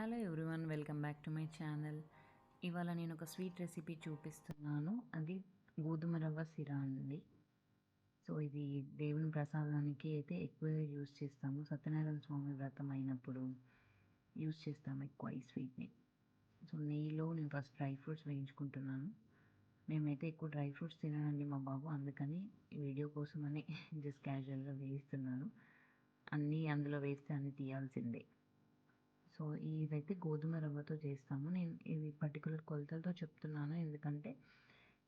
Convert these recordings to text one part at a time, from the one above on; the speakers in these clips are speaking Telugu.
Hello everyone welcome back to my channel. ఇవాళ నేను ఒక స్వీట్ రెసిపీ చూపిస్తున్నాను. అది గోధుమ రవ్వ సిరా అండి. సో ఇది దేవుని ప్రసాదానికి అయితే ఎక్కువగా యూస్ చేస్తాము. సత్యనారాయణ స్వామి వ్రతం అయినప్పుడు యూస్ చేస్తాము ఎక్కువ ఈ స్వీట్ని. సో నెయ్యిలో నేను ఫస్ట్ డ్రై ఫ్రూట్స్ వేయించుకుంటున్నాను. మేమైతే ఎక్కువ డ్రై ఫ్రూట్స్ తినాలండి మా బాబు. అందుకని వీడియో కోసం అని జస్ట్ క్యాజువల్గా వేయిస్తున్నాను. అన్నీ అందులో వేస్తే అన్నీ తీయాల్సిందే. సో ఇదైతే గోధుమ రవ్వతో చేస్తాము. నేను ఇది పర్టికులర్ కొలతలతో చెప్తున్నాను. ఎందుకంటే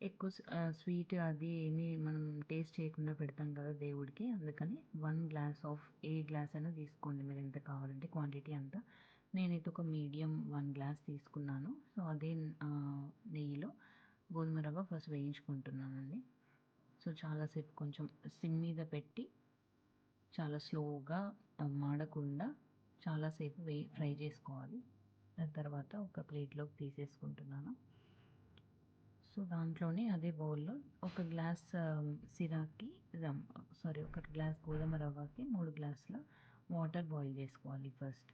ఎక్కువ స్వీట్ అది ఏమి మనం టేస్ట్ చేయకుండా పెడతాం కదా దేవుడికి. అందుకని one glass of a glass అయినా తీసుకోండి. మీరు ఎంత కావాలంటే క్వాంటిటీ అంతా. నేనైతే ఒక మీడియం వన్ గ్లాస్ తీసుకున్నాను. సో అదే నెయ్యిలో గోధుమ రవ్వ ఫస్ట్ వేయించుకుంటున్నానండి. సో చాలాసేపు కొంచెం సిమ్ మీద పెట్టి చాలా స్లోగా మాడకుండా చాలాసేపు వే ఫ్రై చేసుకోవాలి. దాని తర్వాత ఒక ప్లేట్లోకి తీసేసుకుంటున్నాను. సో దాంట్లోనే అదే బౌల్లో ఒక గ్లాస్ సిరాకి సారీ ఒక గ్లాస్ గోధుమ రవ్వకి మూడు గ్లాసుల వాటర్ బాయిల్ చేసుకోవాలి ఫస్ట్.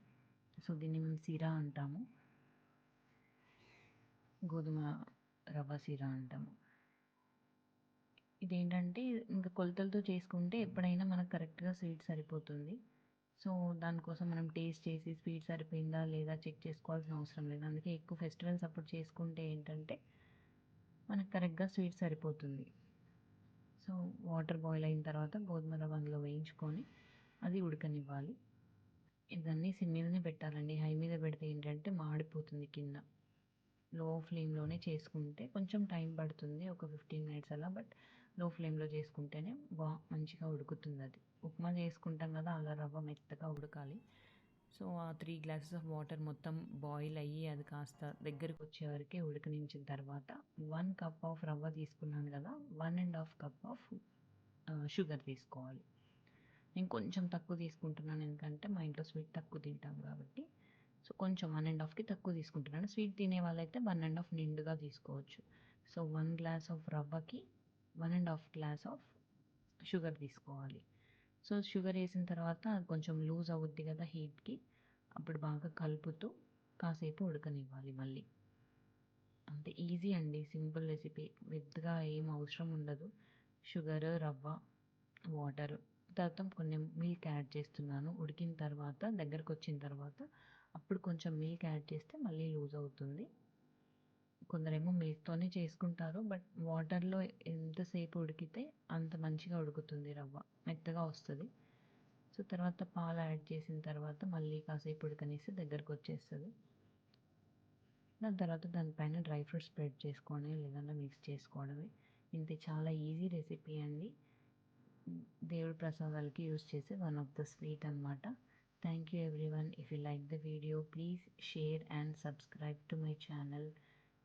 సో దీన్ని మేము సిరా అంటాము. గోధుమ రవ్వ సిరా అంటాము. ఇదేంటంటే ఇంకా కొలతలతో చేసుకుంటే ఎప్పుడైనా మనకు కరెక్ట్గా స్వీట్ సరిపోతుంది. సో దానికోసం మనం టేస్ట్ చేసి స్వీట్ సరిపోయిందా లేదా చెక్ చేసుకోవాల్సిన అవసరం లేదు. అందుకే ఎక్కువ ఫెస్టివల్స్ అప్పుడు చేసుకుంటే ఏంటంటే మనకు కరెక్ట్గా స్వీట్ సరిపోతుంది. సో వాటర్ బాయిల్ అయిన తర్వాత గోధుమ రవ్వ అందులో వేయించుకొని అది ఉడకనివ్వాలి. ఇదన్నీ సిమ్ మీదనే పెట్టాలండి. హై మీద పెడితే ఏంటంటే మాడిపోతుంది కింద. లో ఫ్లేమ్లోనే చేసుకుంటే కొంచెం టైం పడుతుంది ఒక ఫిఫ్టీన్ మినిట్స్ అలా. బట్ లో ఫ్లేమ్లో చేసుకుంటేనే బా మంచిగా ఉడుకుతుంది అది ఉప్మా చేసుకుంటాం కదా అలా రవ్వ మెత్తగా ఉడకాలి. సో ఆ త్రీ గ్లాసెస్ ఆఫ్ వాటర్ మొత్తం బాయిల్ అయ్యి అది కాస్త దగ్గరికి వచ్చే వరకే ఉడకనించిన తర్వాత వన్ కప్ ఆఫ్ రవ్వ తీసుకున్నాను కదా one and half cup of sugar తీసుకోవాలి. నేను కొంచెం తక్కువ తీసుకుంటున్నాను ఎందుకంటే మా ఇంట్లో స్వీట్ తక్కువ తింటాం కాబట్టి. సో కొంచెం వన్ అండ్ హాఫ్కి తక్కువ తీసుకుంటున్నాను. స్వీట్ తినే వాళ్ళైతే వన్ అండ్ హాఫ్ నిండుగా తీసుకోవచ్చు. So one glass of రవ్వకి one and half glass of sugar తీసుకోవాలి. సో షుగర్ వేసిన తర్వాత కొంచెం లూజ్ అవుద్ది కదా హీట్కి అప్పుడు బాగా కలుపుతూ కాసేపు ఉడకనివ్వాలి మళ్ళీ. అంతే ఈజీ అండి. Simple recipe. పెద్దగా ఏం అవసరం ఉండదు. షుగర్ రవ్వ వాటర్. తర్వాత కొన్ని మిల్క్ యాడ్ చేస్తున్నాను. ఉడికిన తర్వాత దగ్గరకు వచ్చిన తర్వాత అప్పుడు కొంచెం మిల్క్ యాడ్ చేస్తే మళ్ళీ లూజ్ అవుతుంది. కొందరేమో మిల్క్తోనే చేసుకుంటారు. బట్ వాటర్లో ఎంతసేపు ఉడికితే అంత మంచిగా ఉడుకుతుంది రవ్వ. మెత్తగా వస్తుంది. సో తర్వాత పాలు యాడ్ చేసిన తర్వాత మళ్ళీ కాసేపు ఉడకనేసి దగ్గరకు వచ్చేస్తుంది. దాని తర్వాత దానిపైన డ్రై ఫ్రూట్స్ స్ప్రెడ్ చేసుకోవడమే లేదంటే మిక్స్ చేసుకోవడమే. ఇంత చాలా ఈజీ రెసిపీ అండి. దేవుడి ప్రసాదాలకి యూస్ చేసే వన్ ఆఫ్ ద స్వీట్ అనమాట thank you everyone if you like the video please share and subscribe to my channel.